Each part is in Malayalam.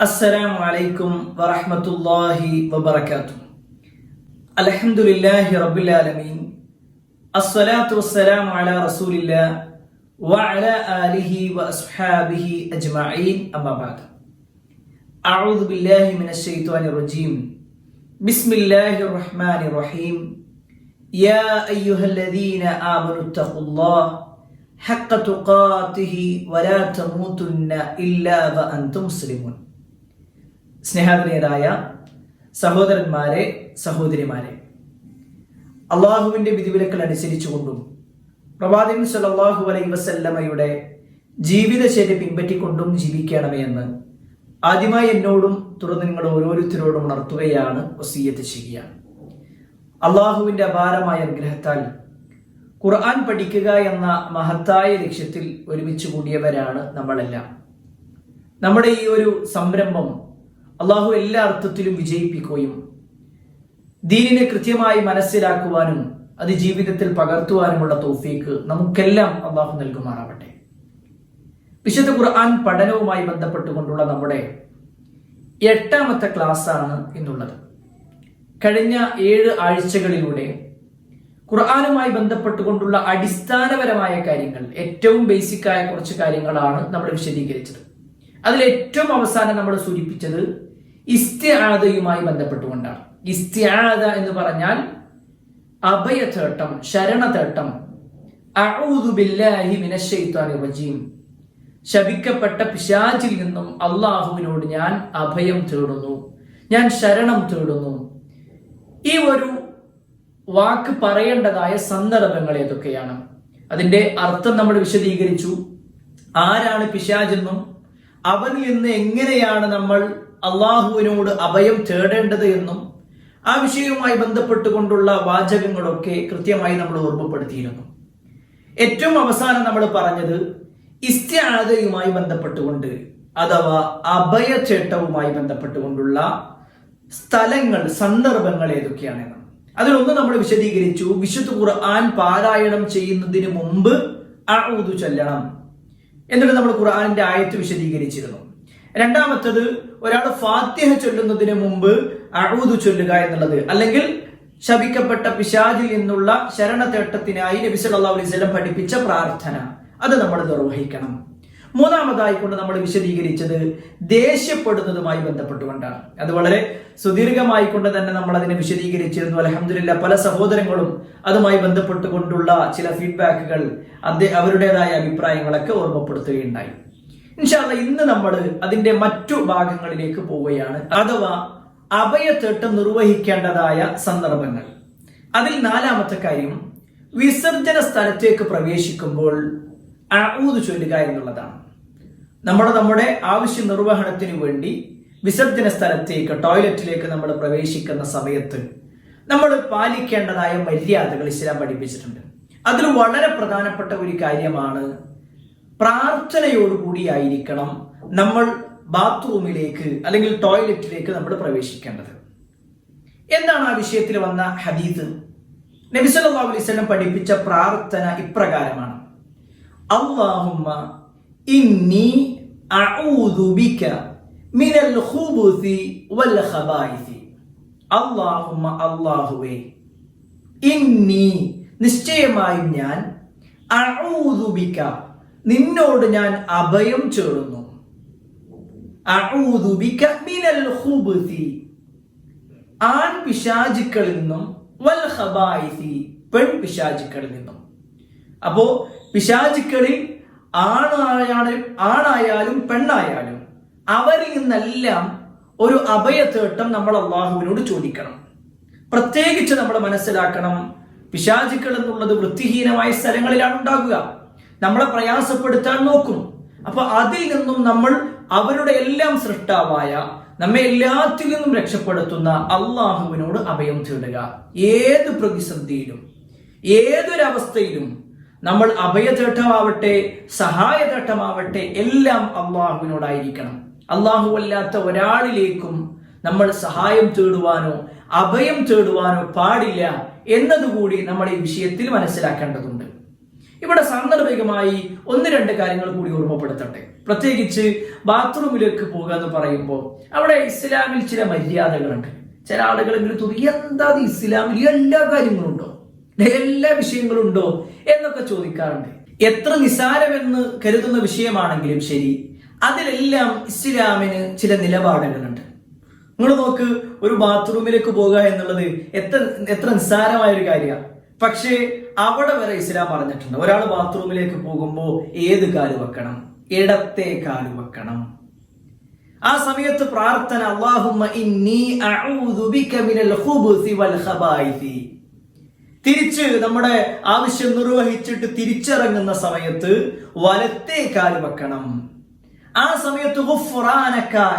السلام عليكم ورحمة الله وبركاته. الحمد لله رب العالمين. الصلاة والسلام على رسول الله وعلى آله وأصحابه أجمعين. أما بعد. أعوذ بالله من الشيطان الرجيم. بسم الله الرحمن الرحيم. يا أيها الذين آمنوا اتقوا الله حق تقاته ولا تموتن إلا وأنتم مسلمون. സ്നേഹാദനീയരായ സഹോദരന്മാരെ സഹോദരിമാരെ. അള്ളാഹുവിന്റെ വിധിവിലക്കൾ അനുസരിച്ചുകൊണ്ടും പ്രവാചകൻ സല്ലല്ലാഹു അലൈ വസല്ലമയുടെ ജീവിതശൈലി പിൻപറ്റിക്കൊണ്ടും ജീവിക്കണമേ എന്ന് ആദ്യമായി എന്നോടും തുടർന്ന് നിങ്ങൾ ഓരോരുത്തരോടും ഉണർത്തുകയാണ് വസീയത്ത് ചെയ്യുക. അള്ളാഹുവിന്റെ അപാരമായ അനുഗ്രഹത്താൽ ഖുർആൻ പഠിക്കുക എന്ന മഹത്തായ ലക്ഷ്യത്തിൽ ഒരുമിച്ച് കൂടിയവരാണ് നമ്മളെല്ലാം. നമ്മുടെ ഈ ഒരു സംരംഭം അള്ളാഹു എല്ലാ അർത്ഥത്തിലും വിജയിപ്പിക്കുകയും ദീനിനെ കൃത്യമായി മനസ്സിലാക്കുവാനും അത് ജീവിതത്തിൽ പകർത്തുവാനുമുള്ള തോഫീക്ക് നമുക്കെല്ലാം അള്ളാഹു നൽകുമാറാവട്ടെ. വിശുദ്ധ ഖുർആൻ പഠനവുമായി ബന്ധപ്പെട്ടുകൊണ്ടുള്ള നമ്മുടെ എട്ടാമത്തെ ക്ലാസ് ആണ് ഇന്നുള്ളത്. കഴിഞ്ഞ ഏഴ് ആഴ്ചകളിലൂടെ ഖുർആാനുമായി ബന്ധപ്പെട്ടുകൊണ്ടുള്ള അടിസ്ഥാനപരമായ കാര്യങ്ങൾ ഏറ്റവും ബേസിക് ആയ കുറച്ച് കാര്യങ്ങളാണ് നമ്മൾ വിശദീകരിച്ചത്. അതിൽ ഏറ്റവും അവസാനം നമ്മൾ സൂചിപ്പിച്ചത് ഇസ്തിആദയുമായി ബന്ധപ്പെട്ടുകൊണ്ടാണ്. ഇസ്തിആദ എന്ന് പറഞ്ഞാൽ അഭയതേട്ടം ശരണതേട്ടം. ശപിക്കപ്പെട്ട പിശാചിൽ നിന്നും അള്ളാഹുവിനോട് ഞാൻ അഭയം തേടുന്നു. ഞാൻ ശരണം തേടുന്നു. ഈ ഒരു വാക്ക് പറയേണ്ടതായ സന്ദർഭങ്ങൾ ഏതൊക്കെയാണ്? അതിന്റെ അർത്ഥം നമ്മൾ വിശദീകരിച്ചു. ആരാണ് പിശാചെന്നും അവനിൽ നിന്ന് എങ്ങനെയാണ് നമ്മൾ അള്ളാഹുവിനോട് അഭയം തേടേണ്ടത് എന്നും ആ വിഷയവുമായി ബന്ധപ്പെട്ടുകൊണ്ടുള്ള വാചകങ്ങളൊക്കെ കൃത്യമായി നമ്മൾ ഓർമ്മപ്പെടുത്തിയിരുന്നു. ഏറ്റവും അവസാനം നമ്മൾ പറഞ്ഞത് ഇസ്ത്യാദയുമായി ബന്ധപ്പെട്ടുകൊണ്ട് അഥവാ അഭയചേട്ടവുമായി ബന്ധപ്പെട്ടുകൊണ്ടുള്ള സ്ഥലങ്ങൾ സന്ദർഭങ്ങൾ ഏതൊക്കെയാണെന്ന്. അതിലൊന്ന് നമ്മൾ വിശദീകരിച്ചു. വിശുദ്ധ ഖുർആൻ പാരായണം ചെയ്യുന്നതിന് മുമ്പ് അഴുതു ചൊല്ലണം. എന്നിട്ട് നമ്മൾ ഖുർആാനിന്റെ ആയത്ത് വിശദീകരിച്ചിരുന്നു. രണ്ടാമത്തത് ഒരാൾ ഫാത്തിഹ ചൊല്ലുന്നതിന് മുമ്പ് അഴുതു ചൊല്ലുക എന്നുള്ളത്. അല്ലെങ്കിൽ ശപിക്കപ്പെട്ട പിശാജിൽ നിന്നുള്ള ശരണതേട്ടത്തിനായി നബി സല്ലല്ലാഹു അലൈഹി വസല്ലം പഠിപ്പിച്ച പ്രാർത്ഥന. അത് നമ്മൾ നിർവഹിക്കണം. മൂന്നാമതായി കൊണ്ട് നമ്മൾ വിശദീകരിച്ചത് ദേഷ്യപ്പെടുന്നതുമായി ബന്ധപ്പെട്ടുകൊണ്ടാണ്. അത് വളരെ സുദീർഘമായി കൊണ്ട് തന്നെ നമ്മൾ അതിനെ വിശദീകരിച്ചിരുന്നു. അലഹമില്ല പല സഹോദരങ്ങളും അതുമായി ബന്ധപ്പെട്ടുകൊണ്ടുള്ള ചില ഫീഡ്ബാക്കുകൾ അദ്ദേഹം അവരുടേതായ അഭിപ്രായങ്ങളൊക്കെ ഓർമ്മപ്പെടുത്തുകയുണ്ടായി. ഇൻഷാല്ല ഇന്ന് നമ്മൾ അതിന്റെ മറ്റു ഭാഗങ്ങളിലേക്ക് പോവുകയാണ്. അഥവാ അഭയത്തേട്ടം നിർവഹിക്കേണ്ടതായ സന്ദർഭങ്ങൾ. അതിൽ നാലാമത്തെ കാര്യം വിസർജന സ്ഥലത്തേക്ക് പ്രവേശിക്കുമ്പോൾ അഊത് ചൊല്ലുക എന്നുള്ളതാണ്. നമ്മൾ നമ്മുടെ ആവശ്യ നിർവഹണത്തിന് വേണ്ടി വിസർജന സ്ഥലത്തേക്ക് ടോയ്ലറ്റിലേക്ക് നമ്മൾ പ്രവേശിക്കുന്ന സമയത്ത് നമ്മൾ പാലിക്കേണ്ടതായ മര്യാദകൾ ഇസ്ലാം പഠിപ്പിച്ചിട്ടുണ്ട്. അതിൽ വളരെ പ്രധാനപ്പെട്ട ഒരു കാര്യമാണ് പ്രാർത്ഥനയോടുകൂടിയായിരിക്കണം നമ്മൾ ബാത്റൂമിലേക്ക് അല്ലെങ്കിൽ ടോയ്ലറ്റിലേക്ക് നമ്മൾ പ്രവേശിക്കേണ്ടത്. എന്താണ് ആ വിഷയത്തിൽ വന്ന ഹദീദ് നബി സല്ലല്ലാഹു അലൈഹി വസല്ലം പഠിപ്പിച്ച പ്രാർത്ഥന ഇപ്രകാരമാണ്. ഇന്നി ബിക മിനൽ വൽ ഖബായിസി. ഇന്നി നിശ്ചയമായും ഞാൻ ബിക നിന്നോട് ഞാൻ അഭയം ഖുബുസി. ആൺ പിശാചുക്കളിൽ നിന്നും വൽ പെൺ പിശാചുക്കളിൽ നിന്നും. അപ്പോ പിശാചുക്കളിൽ ആണായാലും ആണായാലും പെണ്ണായാലും അവരിൽ നിന്നെല്ലാം ഒരു അഭയത്തേട്ടം നമ്മൾ അള്ളാഹുവിനോട് ചോദിക്കണം. പ്രത്യേകിച്ച് നമ്മൾ മനസ്സിലാക്കണം പിശാചുക്കൾ എന്നുള്ളത് വൃത്തിഹീനമായ സ്ഥലങ്ങളിലാണ് ഉണ്ടാകുക. നമ്മളെ പ്രയാസപ്പെടുത്താൻ നോക്കും. അപ്പൊ അതിൽ നിന്നും നമ്മൾ അവരുടെ എല്ലാം സൃഷ്ടാവായ നമ്മെ എല്ലാത്തിൽ നിന്നും രക്ഷപ്പെടുത്തുന്ന അള്ളാഹുവിനോട് അഭയം തേടുക. ഏത് പ്രതിസന്ധിയിലും ഏതൊരവസ്ഥയിലും നമ്മൾ അഭയതേട്ടമാവട്ടെ സഹായതേട്ടമാവട്ടെ എല്ലാം അള്ളാഹുവിനോടായിരിക്കണം. അള്ളാഹു അല്ലാത്ത ഒരാളിലേക്കും നമ്മൾ സഹായം തേടുവാനോ അഭയം തേടുവാനോ പാടില്ല എന്നതുകൂടി നമ്മൾ ഈ വിഷയത്തിൽ മനസ്സിലാക്കേണ്ടതുണ്ട്. ഇവിടെ സാന്ദർഭികമായി ഒന്ന് രണ്ട് കാര്യങ്ങൾ കൂടി ഓർമ്മപ്പെടുത്തട്ടെ. പ്രത്യേകിച്ച് ബാത്റൂമിലേക്ക് പോകുക എന്ന് പറയുമ്പോൾ അവിടെ ഇസ്ലാമിൽ ചില മര്യാദകളുണ്ട്. ചില ആളുകളെങ്കിലും തോന്നി എന്താ ഇസ്ലാമിൽ എല്ലാ കാര്യങ്ങളും ഉണ്ടോ എല്ലാ വിഷയങ്ങളും ഉണ്ടോ എന്നൊക്കെ ചോദിക്കാറുണ്ട്. എത്ര നിസാരമെന്ന് കരുതുന്ന വിഷയമാണെങ്കിലും ശരി അതിലെല്ലാം ഇസ്ലാമിന് ചില നിലപാടുകളുണ്ട്. നിങ്ങൾ നോക്ക് ഒരു ബാത്റൂമിലേക്ക് പോകുക എന്നുള്ളത് എത്ര എത്ര നിസ്സാരമായ ഒരു കാര്യമാണ്. പക്ഷേ അവിടെ വരെ ഇസ്ലാം പറഞ്ഞിട്ടുണ്ട്. ഒരാൾ ബാത്റൂമിലേക്ക് പോകുമ്പോൾ ഏത് കാൽ വെക്കണം? ഇടത്തെ കാൽ വെക്കണം. ആ സമയത്ത് പ്രാർത്ഥന തിരിച്ച് നമ്മുടെ ആവശ്യം നിർവഹിച്ചിട്ട് തിരിച്ചിറങ്ങുന്ന സമയത്ത് വലത്തെ കാൽ വെക്കണം. ആ സമയത്ത്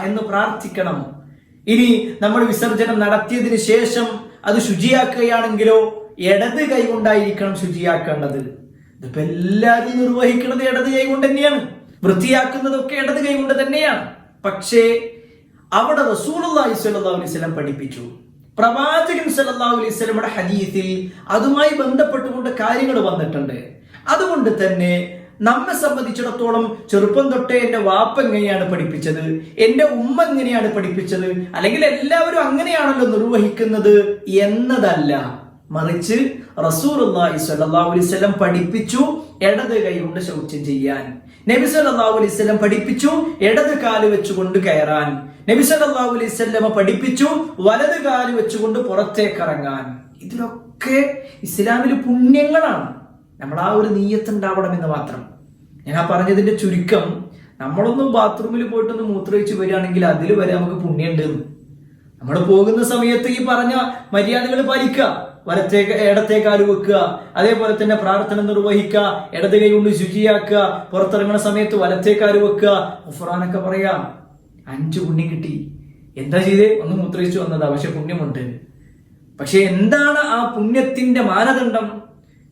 എന്ന് പ്രാർത്ഥിക്കണം. ഇനി നമ്മൾ വിസർജനം നടത്തിയതിന് ശേഷം അത് ശുചിയാക്കുകയാണെങ്കിലോ ഇടത് കൈ കൊണ്ടായിരിക്കണം ശുചിയാക്കേണ്ടത്. ഇതിപ്പോ എല്ലാവരും നിർവഹിക്കുന്നത് ഇടത് കൈ കൊണ്ട് തന്നെയാണ്. വൃത്തിയാക്കുന്നതൊക്കെ ഇടത് കൈ കൊണ്ട് തന്നെയാണ്. പക്ഷേ അവിടെ അലൈഹി വസല്ലം പഠിപ്പിച്ചു. പ്രവാചകൻ സല്ലല്ലാഹു അലൈഹി വസല്ലമയുടെ ഹദീസിൽ അതുമായി ബന്ധപ്പെട്ടുകൊണ്ട് കാര്യങ്ങൾ വന്നിട്ടുണ്ട്. അതുകൊണ്ട് തന്നെ നമ്മെ സംബന്ധിച്ചിടത്തോളം ചെറുപ്പം തൊട്ടേ എന്റെ വാപ്പ എങ്ങനെയാണ് പഠിപ്പിച്ചത് എന്റെ ഉമ്മ എങ്ങനെയാണ് പഠിപ്പിച്ചത് അല്ലെങ്കിൽ എല്ലാവരും അങ്ങനെയാണല്ലോ നിർവഹിക്കുന്നത് എന്നതല്ല. മറിച്ച് അലൈഹി വസല്ലം പഠിപ്പിച്ചു ഇടത് കൈകൊണ്ട് ശൗചം ചെയ്യാൻ. നബി സല്ലാഹു അലൈഹി വസല്ലം പഠിപ്പിച്ചു ഇടത് കാൽ വെച്ചുകൊണ്ട് കയറാൻ. നബി സല്ലാഹു അലൈഹി വസല്ലമ പഠിപ്പിച്ചു വലത് കാൽ വെച്ചുകൊണ്ട് പുറത്തേക്ക് ഇറങ്ങാൻ ഇതിലൊക്കെ ഇസ്ലാമിൽ പുണ്യങ്ങളാണ്. നമ്മൾ ആ ഒരു നീയത്ത് ഉണ്ടാവണം എന്ന് മാത്രം. ഞാൻ ആ പറഞ്ഞതിന്റെ ചുരുക്കം നമ്മളൊന്നും ബാത്റൂമിൽ പോയിട്ടൊന്ന് മൂത്രമൊഴിച്ച് വരികയാണെങ്കിൽ അതിൽ വരെ നമുക്ക് പുണ്യമുണ്ട്. നമ്മൾ പോകുന്ന സമയത്ത് ഈ പറഞ്ഞ മര്യാദകൾ പാലിക്കുക. വലത്തേക്ക് കാൽ വെക്കുക. അതേപോലെ തന്നെ പ്രാർത്ഥന നിർവഹിക്കുക. ഇടത് കൈ കൊണ്ട് ശുചിയാക്കുക. പുറത്തിറങ്ങുന്ന സമയത്ത് വലത്തേക്കാൽ വെക്കുക. ഉഫറാനൊക്കെ പറയാ അഞ്ച് പുണ്യം കിട്ടി. എന്താ ചെയ്തേ? ഒന്ന് മൂത്രയിച്ചു വന്നതാ. പക്ഷെ പുണ്യമുണ്ട്. പക്ഷെ എന്താണ് ആ പുണ്യത്തിന്റെ മാനദണ്ഡം?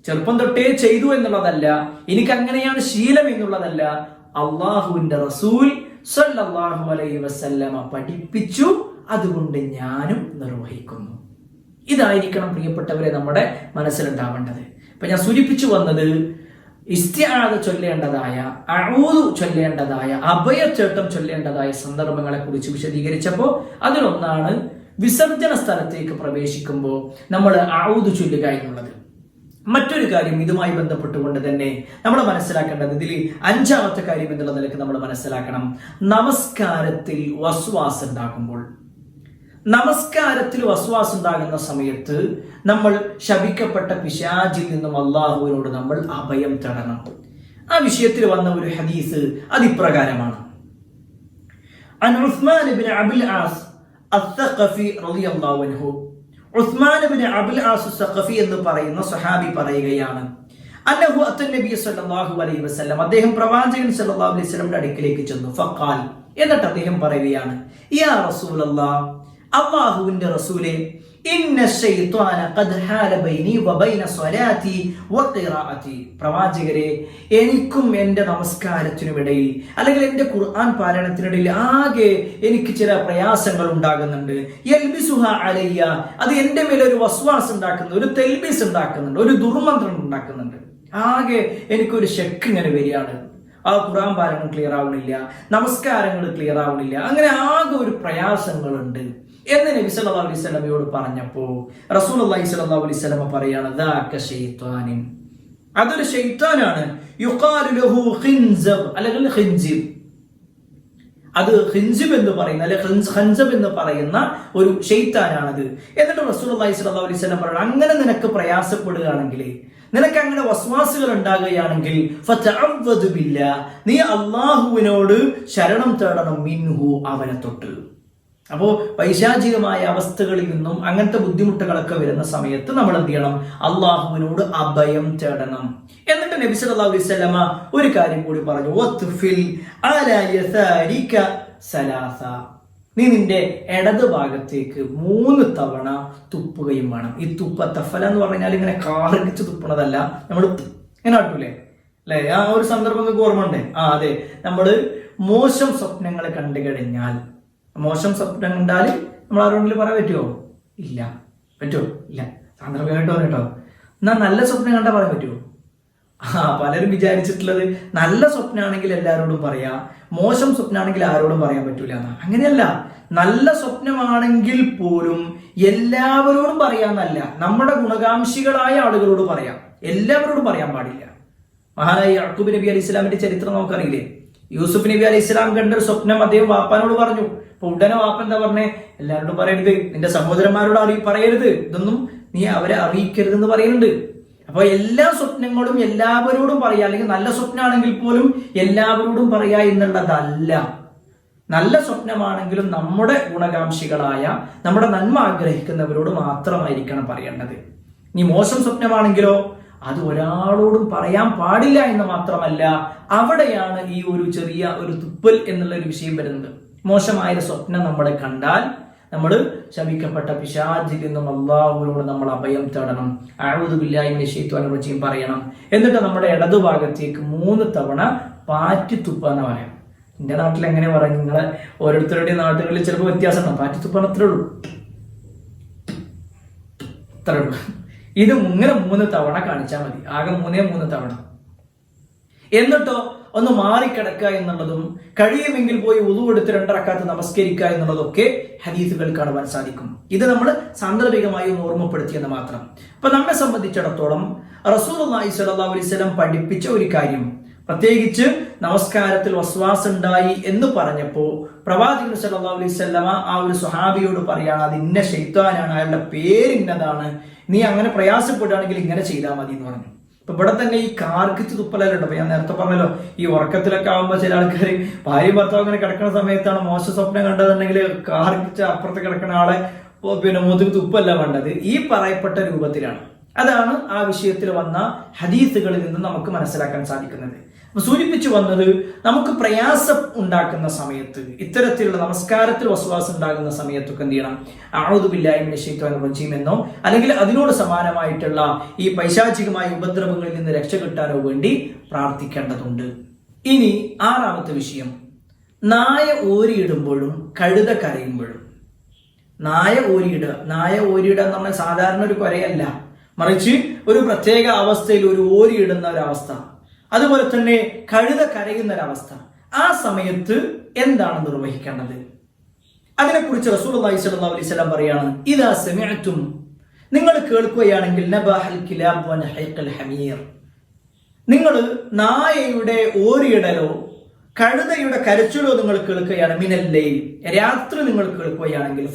ചെറുപ്പം തൊട്ടേ ചെയ്തു എന്നുള്ളതല്ല. എനിക്ക് അങ്ങനെയാണ് ശീലം എന്നുള്ളതല്ല. അള്ളാഹുവിന്റെ റസൂൽ സല്ലാഹു അലൈ വസല്ലമ പഠിപ്പിച്ചു. അതുകൊണ്ട് ഞാനും നിർവഹിക്കുന്നു. ഇതായിരിക്കണം പ്രിയപ്പെട്ടവരെ നമ്മുടെ മനസ്സിലുണ്ടാവേണ്ടത്. ഇപ്പൊ ഞാൻ സൂചിപ്പിച്ചു വന്നത് ഇസ്തിയാദ ചൊല്ലേണ്ടതായ അഴൂതു ചൊല്ലേണ്ടതായ അഭയചേട്ടം ചൊല്ലേണ്ടതായ സന്ദർഭങ്ങളെ കുറിച്ച് വിശദീകരിച്ചപ്പോൾ അതിലൊന്നാണ് വിസർജന സ്ഥലത്തേക്ക് പ്രവേശിക്കുമ്പോൾ നമ്മൾ അഴൂതു ചൊല്ലുക എന്നുള്ളത്. മറ്റൊരു കാര്യം ഇതുമായി ബന്ധപ്പെട്ടുകൊണ്ട് തന്നെ നമ്മൾ മനസ്സിലാക്കേണ്ടത് ഇതിൽ അഞ്ചാമത്തെ കാര്യം എന്നുള്ള നിലയ്ക്ക് നമ്മൾ മനസ്സിലാക്കണം. നമസ്കാരത്തിൽ വസ്വാസ് ഉണ്ടാകുമ്പോൾ നമസ്കാരത്തിൽ വസ്വാസ് ഉണ്ടാകുന്ന സമയത്ത് നമ്മൾ ശപിക്കപ്പെട്ട പിശാചിൽ നിന്നും അള്ളാഹുവിനോട് നമ്മൾ അഭയം തേടണം ആ വിഷയത്തിൽ വന്ന ഒരു ഹദീസ് അതിപ്രകാരമാണ് عن عثمان بن عبد العاص الثقفي رضي الله عنه Usman bin Abul Aas Saqafi എന്ന് പറയുന്ന സഹാബി പറയുകയാണ് അന്നഹു അത്തൻ നബി സല്ലല്ലാഹു അലൈഹി വസല്ലം അദ്ദേഹം പ്രവാചകൻ സല്ലല്ലാഹു അലൈഹി വസല്ലമയുടെ അടുക്കിലേക്ക് ചെന്നു ഫഖാൽ എന്നിട്ട് അദ്ദേഹം പറയുകയാണ് യാ റസൂലല്ലാഹ് അല്ലാഹുവിന്റെ റസൂലെ പ്രവാചകരെ എനിക്കും എന്റെ നമസ്കാരത്തിനുമിടയിൽ അല്ലെങ്കിൽ എന്റെ ഖുർആൻ പാരായണത്തിനിടയിൽ ആകെ എനിക്ക് ചില പ്രയാസങ്ങൾ ഉണ്ടാകുന്നുണ്ട്. അലയ്യ അത് എന്റെ മേലെ ഒരു വസ്വാസ് ഉണ്ടാക്കുന്നുണ്ട് ഒരു തെൽബിസ് ഉണ്ടാക്കുന്നുണ്ട് ഒരു ദുർമന്ത്രം ഉണ്ടാക്കുന്നുണ്ട്. ആകെ എനിക്കൊരു ഷെക്ക് ഇങ്ങനെ വരികയാണ്. ആ ഖുർആൻ പാരായണം ക്ലിയർ ആവണില്ല നമസ്കാരങ്ങൾ ക്ലിയർ ആവണില്ല അങ്ങനെ ആകെ ഒരു പ്രയാസങ്ങളുണ്ട്. എന്ന് നബി സല്ലല്ലാഹു അലൈഹി വസല്ലമയോട് പറഞ്ഞപ്പോ റസൂലുള്ളാഹി സ്വല്ലല്ലാഹു അലൈഹി വസല്ലമ പറയാണ് ദാക ശൈത്വാനിൻ അതൊരു ശൈത്താനാണ്. യുഖാലു ലഹു ഖിൻസബ് അല്ലെങ്കിൽ ഖിൻജിബ്. അത് ഹിൻജിബ് എന്ന് പറയുന്ന അല്ലെ ഹൻസബ് എന്ന് പറയുന്ന ഒരു ഷെയ്ത്താനാണത് എന്നിട്ട് റസൂലുള്ളാഹി സ്വലാ അലൈഹി സ്വലം പറഞ്ഞു അങ്ങനെ നിനക്ക് പ്രയാസപ്പെടുകയാണെങ്കിൽ നിനക്ക് അങ്ങനെ വസ്വാസുകൾ ഉണ്ടാകുകയാണെങ്കിൽ നീ അള്ളാഹുവിനോട് ശരണം തേടണം മിൻഹു അവനെ തൊട്ട്. അപ്പോ പൈശാചികമായ അവസ്ഥകളിൽ നിന്നും അങ്ങനത്തെ ബുദ്ധിമുട്ടുകളൊക്കെ വരുന്ന സമയത്ത് നമ്മൾ എന്ത് ചെയ്യണം? അള്ളാഹുവിനോട് അഭയം തേടണം. എന്നിട്ട് നബി സല്ലല്ലാഹു അലൈഹി വസല്ലമ ഒരു കാര്യം കൂടി പറഞ്ഞു. വത്ഫിൽ സലാസ. നീ നിന്റെ ഇടത് ഭാഗത്തേക്ക് മൂന്ന് തവണ തുപ്പുകയും വേണം. ഈ തുപ്പ തഫല എന്ന് പറഞ്ഞാൽ ഇങ്ങനെ കാറടിച്ച് തുപ്പണതല്ല നമ്മൾ ഇങ്ങനെ ആട്ടൂലേ അല്ലെ? ആ ഒരു സന്ദർഭം നിങ്ങൾക്ക് ഓർമ്മ ഉണ്ടേ ആ അതെ. നമ്മൾ മോശം സ്വപ്നങ്ങൾ കണ്ടു കഴിഞ്ഞാൽ മോശം സ്വപ്നം കണ്ടാൽ നമ്മൾ ആരോടെങ്കിലും പറയാൻ പറ്റുമോ ഇല്ല. പറ്റുമോ ഇല്ല. സാന്ദർഭികമായിട്ട് പറഞ്ഞിട്ടോ എന്നാ നല്ല സ്വപ്നം കണ്ടാൽ പറയാൻ പറ്റുമോ ആ പലരും വിചാരിച്ചിട്ടുള്ളത് നല്ല സ്വപ്നമാണെങ്കിൽ എല്ലാവരോടും പറയാം. മോശം സ്വപ്നമാണെങ്കിൽ ആരോടും പറയാൻ പറ്റൂല അങ്ങനെയല്ല. നല്ല സ്വപ്നമാണെങ്കിൽ പോലും എല്ലാവരോടും പറയാമെന്നല്ല. നമ്മുടെ ഗുണകാംക്ഷികളായ ആളുകളോട് പറയാം. എല്ലാവരോടും പറയാൻ പാടില്ല. മഹാനായ യാക്കൂബ് നബി അലി ഇസ്ലാമിന്റെ ചരിത്രം നമുക്കറിയില്ലേ? യൂസുഫ് നബി അലി ഇസ്ലാം കണ്ട ഒരു സ്വപ്നം അദ്ദേഹം വാപ്പാനോട് പറഞ്ഞു. അപ്പൊ ഉടനെ വാപ്പ എന്താ പറഞ്ഞേ? എല്ലാവരോടും പറയരുത്. നിന്റെ സഹോദരന്മാരോട് അറി പറയരുത്. ഇതൊന്നും നീ അവരെ അറിയിക്കരുത് എന്ന് പറയുന്നുണ്ട്. അപ്പൊ എല്ലാ സ്വപ്നങ്ങളും എല്ലാവരോടും പറയാ. അല്ലെങ്കിൽ നല്ല സ്വപ്നമാണെങ്കിൽ പോലും എല്ലാവരോടും പറയാ എന്നുള്ളതല്ല. നല്ല സ്വപ്നമാണെങ്കിലും നമ്മുടെ ഗുണകാംക്ഷികളായ നമ്മുടെ നന്മ ആഗ്രഹിക്കുന്നവരോട് മാത്രമായിരിക്കണം പറയേണ്ടത്. ഇനി മോശം സ്വപ്നമാണെങ്കിലോ അത് ഒരാളോടും പറയാൻ പാടില്ല എന്ന് മാത്രമല്ല അവിടെയാണ് ഈ ഒരു ചെറിയ ഒരു തുപ്പൽ എന്നുള്ള ഒരു വിഷയം വരുന്നത്. മോശമായ സ്വപ്നം നമ്മൾ കണ്ടാൽ നമ്മൾ ശമിക്കപ്പെട്ട പിശാചിൽ നിന്നും അള്ളാഹുവിനോട് നമ്മൾ അഭയം തേടണം. അഴുതുമില്ലായ്മ ശൈത്വാൻ റജീം പറയണം. എന്നിട്ട് നമ്മുടെ ഇടതുഭാഗത്തേക്ക് മൂന്ന് തവണ പാറ്റിത്തുപ്പ എന്ന് പറയാം. എന്റെ നാട്ടിൽ എങ്ങനെ പറയാം? നിങ്ങളെ ഓരോരുത്തരുടെയും നാട്ടുകളിൽ ചിലപ്പോൾ വ്യത്യാസം ഉണ്ടാവും പാറ്റി അത്രേ ഉള്ളൂ. അത്രേ ഉള്ളൂ. ഇത് ഇങ്ങനെ മൂന്ന് തവണ കാണിച്ചാൽ മതി. ആകെ മൂന്നേ മൂന്ന് തവണ. എന്നിട്ടോ ഒന്ന് മാറിക്കിടക്കുക എന്നുള്ളതും കഴിയുമെങ്കിൽ പോയി ഉതു എടുത്ത് രണ്ടറക്കാത്ത് നമസ്കരിക്കുക എന്നുള്ളതൊക്കെ ഹദീസുകൾ കാണുവാൻ സാധിക്കും. ഇത് നമ്മൾ സാന്ദർഭികമായി ഒന്ന് ഓർമ്മപ്പെടുത്തിയെന്ന് മാത്രം. അപ്പൊ നമ്മെ സംബന്ധിച്ചിടത്തോളം റസൂൽ അലൈഹി വസല്ലം പഠിപ്പിച്ച ഒരു കാര്യം പ്രത്യേകിച്ച് നമസ്കാരത്തിൽ ഉണ്ടായി എന്ന് പറഞ്ഞപ്പോ പ്രവാചകൻ സല്ലാ അലൈഹി വസല്ലമ ആ ഒരു സുഹാബിയോട് പറയാണ് അത് ഇന്ന ഷെയ്ത്താനാണ് അയാളുടെ പേര് ഇന്നതാണ്. നീ അങ്ങനെ പ്രയാസപ്പെടുകയാണെങ്കിൽ ഇങ്ങനെ ചെയ്താൽ മതി എന്ന് പറഞ്ഞു. ഇവിടെ തന്നെ ഈ കാർക്കിച്ച് തുപ്പലുണ്ട് അപ്പൊ ഞാൻ നേരത്തെ പറഞ്ഞല്ലോ ഈ ഉറക്കത്തിലൊക്കെ ആവുമ്പോ ചില ആൾക്കാർ ഭാര്യ ഭർത്താവ് അങ്ങനെ കിടക്കുന്ന സമയത്താണ് മോശ സ്വപ്നം കണ്ടതെന്നുണ്ടെങ്കിൽ കാർക്കിച്ച് അപ്പുറത്ത് കിടക്കുന്ന ആളെ പിന്നെ മുതുക് തുപ്പല്ല വേണ്ടത് ഈ പറയപ്പെട്ട രൂപത്തിലാണ്. അതാണ് ആ വിഷയത്തിൽ വന്ന ഹദീസുകളിൽ നിന്ന് നമുക്ക് മനസ്സിലാക്കാൻ സാധിക്കുന്നത്. സൂചിപ്പിച്ചു വന്നത് നമുക്ക് പ്രയാസം ഉണ്ടാക്കുന്ന സമയത്ത് ഇത്തരത്തിലുള്ള നമസ്കാരത്തിൽ വസ്വാസം ഉണ്ടാകുന്ന സമയത്തൊക്കെ എന്ത് ചെയ്യണം? ആഴുതുബില്ലായ്മ ശൈത്വാൻ റജീം എന്നോ അല്ലെങ്കിൽ അതിനോട് സമാനമായിട്ടുള്ള ഈ പൈശാചികമായ ഉപദ്രവങ്ങളിൽ നിന്ന് രക്ഷ കിട്ടാനോ വേണ്ടി പ്രാർത്ഥിക്കേണ്ടതുണ്ട്. ഇനി ആറാമത്തെ വിഷയം. നായ ഓരിയിടുമ്പോഴും കഴുത കരയുമ്പോഴും. നായ ഓരിയിടുക. നായ ഓരിയിടുക എന്ന് പറഞ്ഞാൽ സാധാരണ ഒരു കൊരയല്ല. മറിച്ച് ഒരു പ്രത്യേക അവസ്ഥയിൽ ഒരു ഓരിയിടുന്ന ഒരവസ്ഥ. അതുപോലെ തന്നെ കഴുത കരയുന്ന ഒരവസ്ഥ. ആ സമയത്ത് എന്താണ് നിർവഹിക്കേണ്ടത്? അതിനെക്കുറിച്ച് റസൂൽ സ്വല്ലല്ലാഹു അലൈഹി വസല്ലം പറയാണ് ഇദാ സമിഅതും നിങ്ങൾ കേൾക്കുകയാണെങ്കിൽ ഹമീർ. നിങ്ങൾ നായയുടെ ഓരിയിടലോ കഴുതയുടെ കരച്ചിലോ നിങ്ങൾ കേൾക്കുകയാണ്. മിനല്ലേ രാത്രി നിങ്ങൾ കേൾക്കുകയാണെങ്കിൽ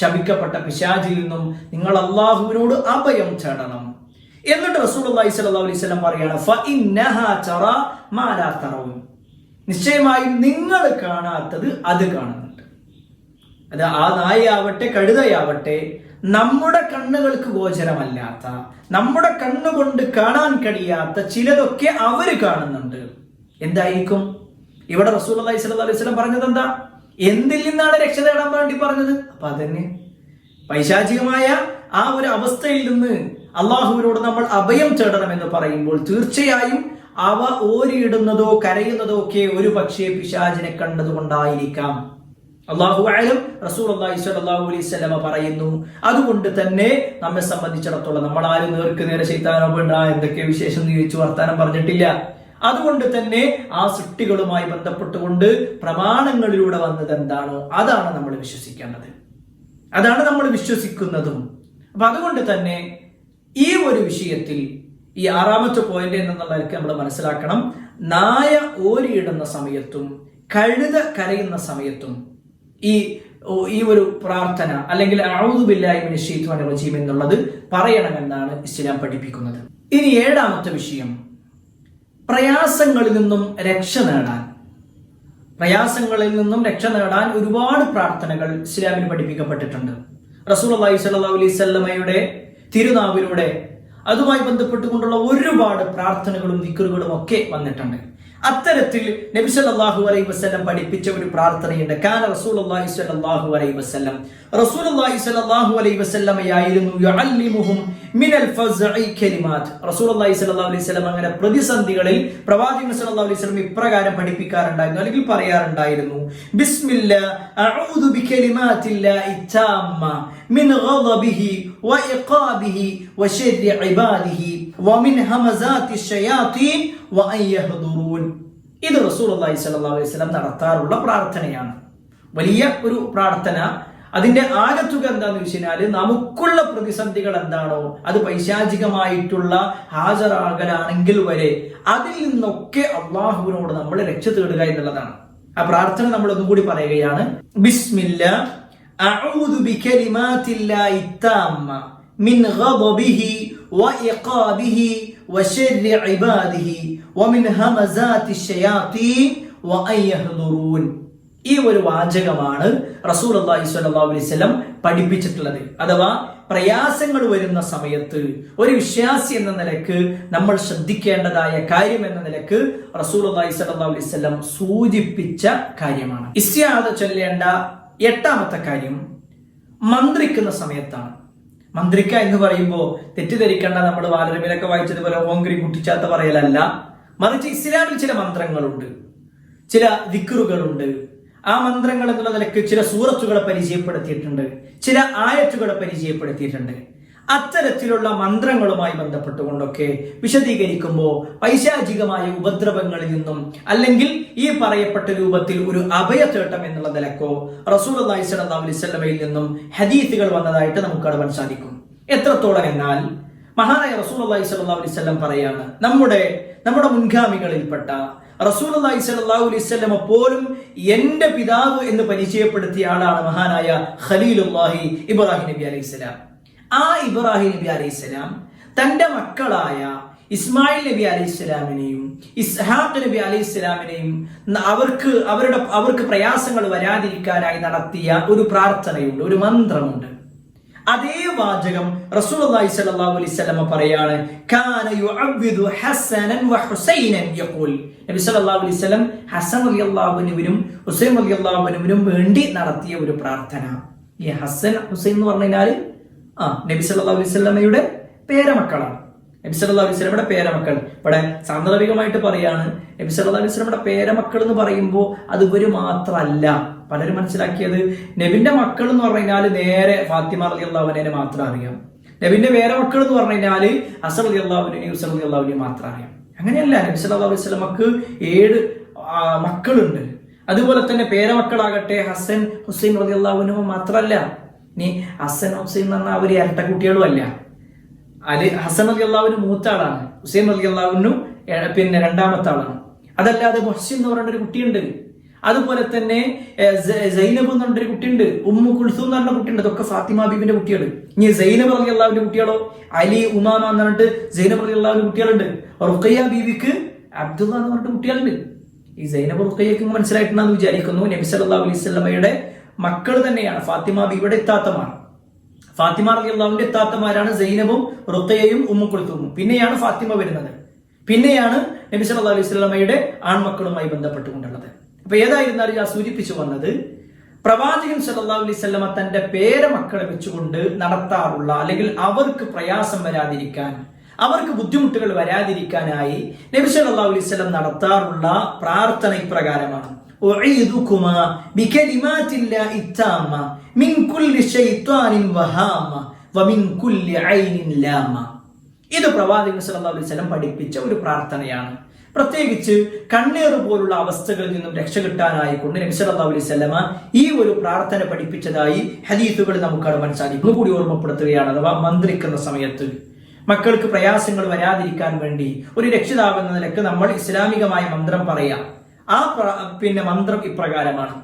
ശപിക്കപ്പെട്ട പിശാചിൽ നിന്നും നിങ്ങൾ അള്ളാഹുവിനോട് അഭയം തേടണം. എന്നിട്ട് സ്വല്ലല്ലാഹു അലൈഹി വസല്ലം പറയാണ് നിശ്ചയമായും നിങ്ങൾ കാണാത്തത് അത് കാണുന്നുണ്ട്. അത് ആ നായയാവട്ടെ കഴുതയാവട്ടെ നമ്മുടെ കണ്ണുകൾക്ക് ഗോചരമല്ലാത്ത നമ്മുടെ കണ്ണുകൊണ്ട് കാണാൻ കഴിയാത്ത ചിലതൊക്കെ അവർ കാണുന്നുണ്ട്. എന്തായിരിക്കും? ഇവിടെ റസൂൽ അലൈഹി അലൈഹി വസല്ലം പറഞ്ഞത് എന്താ? എന്തിൽ നിന്നാണ് രക്ഷ നേടാൻ വേണ്ടി പറഞ്ഞത്? അപ്പൊ അതന്നെ. പൈശാചികമായ ആ ഒരു അവസ്ഥയിൽ നിന്ന് അള്ളാഹുവിനോട് നമ്മൾ അഭയം തേടണം എന്ന് പറയുമ്പോൾ തീർച്ചയായും അവ ഓരിയിടുന്നതോ കരയുന്നതോ ഒക്കെ ഒരു പക്ഷേ പിശാചിനെ കണ്ടതുകൊണ്ടായിരിക്കാം. അള്ളാഹു ആയാലും റസൂൽ അള്ളാഹി സ്വല്ലല്ലാഹു അലൈഹി സ്വലമ പറയുന്നു. അതുകൊണ്ട് തന്നെ നമ്മെ സംബന്ധിച്ചിടത്തോളം നമ്മൾ ആരും നേർക്ക് നേരെ ചെയ്താനോ വേണ്ട എന്തൊക്കെ വിശേഷം ചോദിച്ചു വർത്താനം പറഞ്ഞിട്ടില്ല. അതുകൊണ്ട് തന്നെ ആ സൃഷ്ടികളുമായി ബന്ധപ്പെട്ടുകൊണ്ട് പ്രമാണങ്ങളിലൂടെ വന്നത് എന്താണോ? അതാണ് നമ്മൾ വിശ്വസിക്കേണ്ടത്. അതാണ് നമ്മൾ വിശ്വസിക്കുന്നതും. അപ്പൊ അതുകൊണ്ട് തന്നെ ഈ ഒരു വിഷയത്തിൽ ഈ ആറാമത്തെ പോയിന്റ് എന്നുള്ളതൊക്കെ നമ്മൾ മനസ്സിലാക്കണം. നായ ഓരിയിടുന്ന സമയത്തും കഴുത കരയുന്ന സമയത്തും ഈ ഈ ഒരു പ്രാർത്ഥന അല്ലെങ്കിൽ ഔദുബില്ലായ്മിന് ഷെയ്ത്വാൻ റജീം എന്നുള്ളത് പറയണമെന്നാണ് ഇസ്ലാം പഠിപ്പിക്കുന്നത്. ഇനി ഏഴാമത്തെ വിഷയം. പ്രയാസങ്ങളിൽ നിന്നും രക്ഷ നേടാൻ. പ്രയാസങ്ങളിൽ നിന്നും രക്ഷ നേടാൻ ഒരുപാട് പ്രാർത്ഥനകൾ ഇസ്ലാമിൽ പഠിപ്പിക്കപ്പെട്ടിട്ടുണ്ട്. റസൂൽ അള്ളാഹി സ്വല്ലല്ലാഹു അലൈഹി സ്വല്ലമയുടെ തിരുനാവിലൂടെ അതുമായി ബന്ധപ്പെട്ടുകൊണ്ടുള്ള ഒരുപാട് പ്രാർത്ഥനകളും ദിക്കറുകളും ഒക്കെ വന്നിട്ടുണ്ട്. അത്തരത്തിൽ നബി സല്ലല്ലാഹു അലൈഹി വസല്ലം പഠിപ്പിച്ച ഒരു പ്രാർത്ഥനയുണ്ട്. കാന റസൂലുള്ളാഹി സ്വല്ലല്ലാഹു അലൈഹി വസല്ലം. റസൂലുള്ളാഹി സ്വല്ലല്ലാഹു അലൈഹി വസല്ലമയായിരുന്നു യുഅല്ലിമുഹും മിനൽ ഫസ്ഇ കലിമാത്ത് റസൂലുള്ളാഹി സ്വല്ലല്ലാഹു അലൈഹി വസല്ലം അങ്ങനെ പ്രതിസന്ധികളിൽ പ്രവാചകൻ സ്വല്ലല്ലാഹു അലൈഹി വസല്ലം ഇപ്രകാരം പഠിപ്പിക്കാറുണ്ടായിരുന്നു അല്ലെങ്കിൽ പറയാറുണ്ടായിരുന്നു. ബിസ്മില്ലാ അഊദു ബികലിമാത്തില്ലാഹി താമ്മ മിൻ ഗളബിഹി വഇഖാബിഹി വശർരി ഇബാദിഹി വമിൻ ഹമസാത്തി ശയാത്തീൻ ഇത് റസൂലുള്ളാഹി സ്വല്ലല്ലാഹു അലൈഹി വസല്ലം നടത്താറുള്ള പ്രാർത്ഥനയാണ്. വലിയ ഒരു പ്രാർത്ഥന. അതിന്റെ ആകത്തുക എന്താന്ന് വെച്ച് കഴിഞ്ഞാൽ നമുക്കുള്ള പ്രതിസന്ധികൾ എന്താണോ അത് പൈശാചികമായിട്ടുള്ള ഹാജരാകലാണെങ്കിൽ വരെ അതിൽ നിന്നൊക്കെ അള്ളാഹുവിനോട് നമ്മൾ രക്ഷ തേടുക എന്നുള്ളതാണ്. ആ പ്രാർത്ഥന നമ്മൾ ഒന്നും കൂടി പറയുകയാണ്. ബിസ്മില്ല ഈ ഒരു വാചകമാണ് റസൂൽ അള്ളാഹി അലൈഹി വസല്ലം പഠിപ്പിച്ചിട്ടുള്ളത്. അഥവാ പ്രയാസങ്ങൾ വരുന്ന സമയത്ത് ഒരു വിശ്വാസി എന്ന നിലയ്ക്ക് നമ്മൾ ശ്രദ്ധിക്കേണ്ടതായ കാര്യം എന്ന നിലയ്ക്ക് റസൂൽ അള്ളാഹി സ്വല്ലല്ലാഹു അലൈഹി വസല്ലം സൂചിപ്പിച്ച കാര്യമാണ്. ഇസ്യാദ ചൊല്ലേണ്ട എട്ടാമത്തെ കാര്യം മന്ത്രിക്കുന്ന സമയത്താണ്. മന്ത്രിക്ക എന്ന് പറയുമ്പോൾ തെറ്റിദ്ധരിക്കേണ്ട നമ്മൾ വാലരമിലൊക്കെ വായിച്ചതുപോലെ ഓങ്കരി കുട്ടിച്ചാത്ത പറയലല്ല. മറിച്ച് ഇസ്ലാമിൽ ചില മന്ത്രങ്ങളുണ്ട്. ചില ദിക്കറുകളുണ്ട് ആ മന്ത്രങ്ങൾ എന്നുള്ള നിലയ്ക്ക് ചില സൂറത്തുകളെ പരിചയപ്പെടുത്തിയിട്ടുണ്ട്. ചില ആയത്തുകളെ പരിചയപ്പെടുത്തിയിട്ടുണ്ട്. അത്തരത്തിലുള്ള മന്ത്രങ്ങളുമായി ബന്ധപ്പെട്ടുകൊണ്ടൊക്കെ വിശദീകരിക്കുമ്പോൾ പൈശാചികമായ ഉപദ്രവങ്ങളിൽ നിന്നും അല്ലെങ്കിൽ ഈ പറയപ്പെട്ട രൂപത്തിൽ ഒരു അഭയത്തേട്ടം എന്നുള്ള നിലക്കോ റസൂൽ വസല്ലമയിൽ നിന്നും ഹദീത്തുകൾ വന്നതായിട്ട് നമുക്ക് കാണുവാൻ സാധിക്കും. എത്രത്തോളം എന്നാൽ മഹാനായ റസൂൽ അലൈഹി വസല്ലം പറയാണ് നമ്മുടെ നമ്മുടെ മുൻഗാമികളിൽപ്പെട്ട റസൂൽ അള്ളാഹി സ്വല്ലല്ലാഹു അലൈഹി വസല്ലമ പോലും എന്റെ പിതാവ് എന്ന് പരിചയപ്പെടുത്തിയ ആളാണ് മഹാനായ ഖലീലുല്ലാഹി ഇബ്രാഹിം നബി അലൈഹി സ്വലാം. ആ ഇബ്രാഹിം നബി അലൈഹി സ്വലാം തന്റെ മക്കളായ ഇസ്മായിൽ നബി അലൈഹി സ്വലാമിനെയും ഇസ്ഹാഖ് നബി അലൈഹി സ്വലാമിനെയും അവർക്ക് അവരുടെ അവർക്ക് പ്രയാസങ്ങൾ വരാതിരിക്കാനായി നടത്തിയ ഒരു പ്രാർത്ഥനയുണ്ട് ഒരു മന്ത്രമുണ്ട്. അതേ വാചകം റസൂലുള്ളാഹി സ്വല്ലല്ലാഹു അലൈഹി വസല്ലം പറയാണ് കാന യുഅവ്വിദു ഹസനൻ വ ഹുസൈനൻ യഖൂൽ. നബി സല്ലല്ലാഹു അലൈഹി വസല്ലം ഹസൻ റളിയല്ലാഹു അൻഹുവിനും ഹുസൈൻ റളിയല്ലാഹു അൻഹുവിനും വേണ്ടി നടത്തിയ ഒരു പ്രാർത്ഥന. ഈ ഹസൻ ഹുസൈൻ എന്ന് പറഞ്ഞാൽ ആ നബി സല്ലല്ലാഹു അലൈഹി വസല്ലമയുടെ പേരമക്കളാണ്. നബി സല്ലല്ലാഹു അലൈഹി വസല്ലമയുടെ പേരമക്കൾ. ഇവിടെ സാന്ദർഭികമായിട്ട് പറയാണ് നബി സല്ലല്ലാഹു അലൈഹി വസല്ലമയുടെ പേരമക്കൾ എന്ന് പറയുമ്പോൾ അത് ഇവർ മാത്രമല്ല പലരും മനസ്സിലാക്കിയത് നബിന്റെ മക്കൾ എന്ന് പറഞ്ഞു കഴിഞ്ഞാൽ നേരെ ഫാത്തിമ അലി അള്ളാഹുവിനെ മാത്രം അറിയാം. നബിന്റെ വേറെ മക്കൾ എന്ന് പറഞ്ഞു കഴിഞ്ഞാൽ അസർ അലി അള്ളാഹുവിനെയും ഉസർ അലി അള്ളാഹുവിനെയും മാത്രം അറിയാം. അങ്ങനെയല്ല നബി അള്ളാഹു അലൈഹി സ്വലമക്ക് ഏഴ് മക്കളുണ്ട്. അതുപോലെ തന്നെ പേരമക്കളാകട്ടെ ഹസൻ ഹുസൈൻ അലി അള്ളാഹുവിനും മാത്രമല്ല. നീ ഹസൻ ഹുസൈൻ എന്ന് അവർ ഇരട്ട കുട്ടികളും അല്ല. അലി ഹസൻ അലി അള്ളാഹുവിന് മൂത്ത ആളാണ്. ഹുസൈൻ അലി അള്ളാഹുവിനും പിന്നെ രണ്ടാമത്തെ ആളാണ്. അതല്ലാതെ മൊഹസിൻ എന്ന് പറയുന്ന ഒരു കുട്ടിയുണ്ട്. അതുപോലെ തന്നെ സൈനബ് എന്ന് പറഞ്ഞൊരു കുട്ടിയുണ്ട്. ഉമ്മു കുൽസു എന്ന് പറഞ്ഞ കുട്ടിയുണ്ട്. അതൊക്കെ ഫാത്തിമ ബീബിന്റെ കുട്ടിയാണ് ഇനി സൈനബ് അലി അള്ളാവിന്റെ കുട്ടികളോ? അലി ഉമാമ എന്ന് പറഞ്ഞിട്ട് സൈനബ് അലി അള്ളാവിന്റെ കുട്ടികളുണ്ട്. റുഖയ്യ ബീവിക്ക് അബ്ദുള്ള എന്ന് പറഞ്ഞിട്ട് കുട്ടികളുണ്ട്. ഈ സൈനബ് റുഖയ്യക്ക് മനസ്സിലായിട്ടുണ്ടെന്ന് വിചാരിക്കുന്നു. നബി സല്ലല്ലാഹു അലൈഹി വസല്ലമയുടെ മക്കൾ തന്നെയാണ്. ഫാത്തിമ ബീബിയുടെ ഇത്താത്തമാണ് ഫാത്തിമ അള്ളാവിന്റെ ഇത്താത്തമാരാണ് സൈനബും റുഖയ്യയും ഉമ്മു കുൽത്തുമും പിന്നെയാണ് ഫാത്തിമ വരുന്നത്. പിന്നെയാണ് നബി സല്ലല്ലാഹു അലൈഹി വസല്ലമയുടെ ആൺമക്കളുമായി ബന്ധപ്പെട്ടുകൊണ്ടുള്ളത്. അപ്പൊ ഏതായിരുന്നാലും ഞാൻ സൂചിപ്പിച്ചു വന്നത് പ്രവാചകൻ സല്ലാ അലൈവല്ലമ തന്റെ പേരമക്കളെ വെച്ചുകൊണ്ട് നടത്താറുള്ള അല്ലെങ്കിൽ അവർക്ക് പ്രയാസം വരാതിരിക്കാൻ അവർക്ക് ബുദ്ധിമുട്ടുകൾ വരാതിരിക്കാനായി നബി സല്ലാ അലൈവല്ലം നടത്താറുള്ള പ്രാർത്ഥന ഇപ്രകാരമാണ്. ഇത് പ്രവാചകൻ സല്ലാ അലൈവല്ലം പഠിപ്പിച്ച ഒരു പ്രാർത്ഥനയാണ്. പ്രത്യേകിച്ച് കണ്ണീർ പോലുള്ള അവസ്ഥകളിൽ നിന്നും രക്ഷ കിട്ടാനായിക്കൊണ്ട് നബി സല്ലല്ലാഹു അലൈഹി വസല്ലമ ഈ ഒരു പ്രാർത്ഥന പഠിപ്പിച്ചതായി ഹദീത്തുകൾ നമുക്ക് കാണുവാൻ സാധിക്കും കൂടി ഓർമ്മപ്പെടുത്തുകയാണ് അഥവാ മന്ത്രിക്കുന്ന സമയത്ത് മക്കൾക്ക് പ്രയാസങ്ങൾ വരാതിരിക്കാൻ വേണ്ടി ഒരു രക്ഷിതാവ് എന്ന നിലയ്ക്ക് നമ്മൾ ഇസ്ലാമികമായ മന്ത്രം പറയാം. ആ പിന്നെ മന്ത്രം ഇപ്രകാരമാണ്.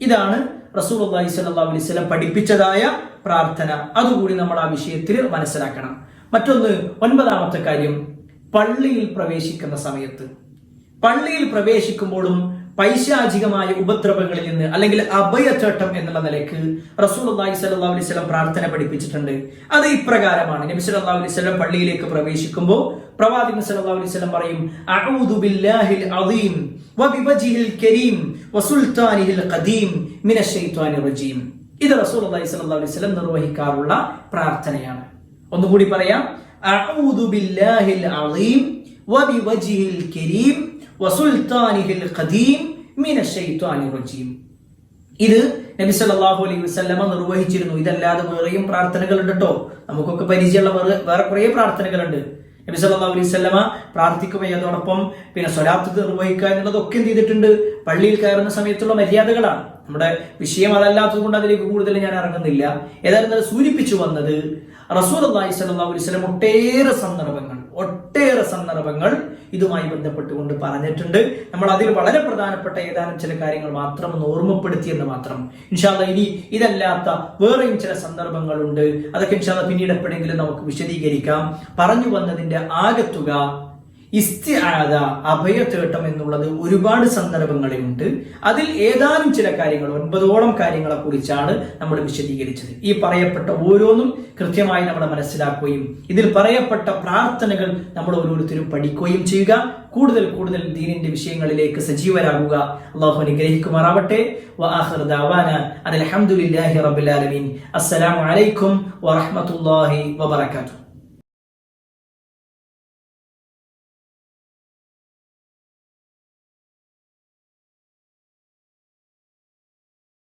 ഇതാണ് റസൂലുള്ളാഹി സ്വല്ലല്ലാഹു അലൈഹി വസല്ലം പഠിപ്പിച്ചതായ പ്രാർത്ഥന. അതുകൂടി നമ്മൾ ആ വിഷയത്തിൽ മനസ്സിലാക്കണം. മറ്റൊന്ന് ഒൻപതാമത്തെ കാര്യം പള്ളിയിൽ പ്രവേശിക്കുന്ന സമയത്ത്. പള്ളിയിൽ പ്രവേശിക്കുമ്പോഴും പൈശാചികമായ ഉപദ്രവങ്ങളിൽ നിന്ന് അല്ലെങ്കിൽ അഭയചേട്ടം എന്നുള്ള നിലയ്ക്ക് റസൂൽ അള്ളാഹി സല്ലാ അലൈഹി സ്വലം പ്രാർത്ഥന പഠിപ്പിച്ചിട്ടുണ്ട്. അത് ഇപ്രകാരമാണ്. നബി സല്ലാ അലൈഹി സ്വലം പള്ളിയിലേക്ക് പ്രവേശിക്കുമ്പോൾ പ്രവാചകൻ സല്ലാ അലൈഹി പറയും അഊദു ബില്ലാഹിൽ കരീം ഖദീം റജീം. ഇത് റസൂൽ അള്ളാഹി അലൈഹി സ്വലം നിർവഹിക്കാറുള്ള പ്രാർത്ഥനയാണ്. ഒന്നുകൂടി പറയാം അഊദു ബില്ലാഹിൽ കരീം ഖദീം ഇത് നബി സല്ലല്ലാഹു അലൈഹി വസല്ലമ നിർവഹിച്ചിരുന്നു. ഇതല്ലാതെ വേറെയും പ്രാർത്ഥനകളുണ്ട് കേട്ടോ നമുക്കൊക്കെ പരിചയമുള്ള വേറെ വേറെ കുറേ പ്രാർത്ഥനകളുണ്ട് നബി സല്ലല്ലാഹു അലൈഹി വസല്ലമ പ്രാർത്ഥിക്കുകയും അതോടൊപ്പം പിന്നെ സ്വലാത്ത് നിർവഹിക്കുക എന്നുള്ളതൊക്കെ എന്ത് ചെയ്തിട്ടുണ്ട്? പള്ളിയിൽ കയറുന്ന സമയത്തുള്ള മര്യാദകളാണ്. നമ്മുടെ വിഷയം അതല്ലാത്തത് കൊണ്ട് അതിലേക്ക് കൂടുതൽ ഞാൻ ഇറങ്ങുന്നില്ല. ഏതായിരുന്നു സൂചിപ്പിച്ചു വന്നത് റസൂൽ അള്ളാഹി സല്ലല്ലാഹു അലൈഹി വസല്ലം ഒട്ടേറെ സന്ദർഭങ്ങൾ ഒട്ടേറെ സന്ദർഭങ്ങൾ ഇതുമായി ബന്ധപ്പെട്ടുകൊണ്ട് പറഞ്ഞിട്ടുണ്ട്. നമ്മൾ അതിൽ വളരെ പ്രധാനപ്പെട്ട ഏതാനും ചില കാര്യങ്ങൾ മാത്രം ഒന്ന് ഓർമ്മപ്പെടുത്തിയെന്ന് മാത്രം. ഇൻഷാല്ല ഇനി ഇതല്ലാത്ത വേറെയും ചില സന്ദർഭങ്ങളുണ്ട്. അതൊക്കെ ഇൻഷാല്ല പിന്നീട് എപ്പോഴെങ്കിലും നമുക്ക് വിശദീകരിക്കാം. പറഞ്ഞു വന്നതിന്റെ ആകത്തുക ഇസ്തിആദ അഭയത്തേട്ടം എന്നുള്ളത് ഒരുപാട് സന്ദർഭങ്ങളിലുണ്ട്. അതിൽ ഏതാനും ചില കാര്യങ്ങൾ ഒൻപതോളം കാര്യങ്ങളെ കുറിച്ചാണ് നമ്മൾ വിശദീകരിച്ചത്. ഈ പറയപ്പെട്ട ഓരോന്നും കൃത്യമായി നമ്മൾ മനസ്സിലാക്കുകയും ഇതിൽ പറയപ്പെട്ട പ്രാർത്ഥനകൾ നമ്മൾ ഓരോരുത്തരും പഠിക്കുകയും ചെയ്യുക. കൂടുതൽ കൂടുതൽ ദീനിന്റെ വിഷയങ്ങളിലേക്ക് സജീവരാകുക. അള്ളാഹു അനുഗ്രഹിക്കുമാറാവട്ടെ. അലഹമുല്ലാഹി റബുലാലമീൻ അസ്സലാമു അലൈക്കും വറഹമത്തല്ലാഹി വബർക്കാത്തു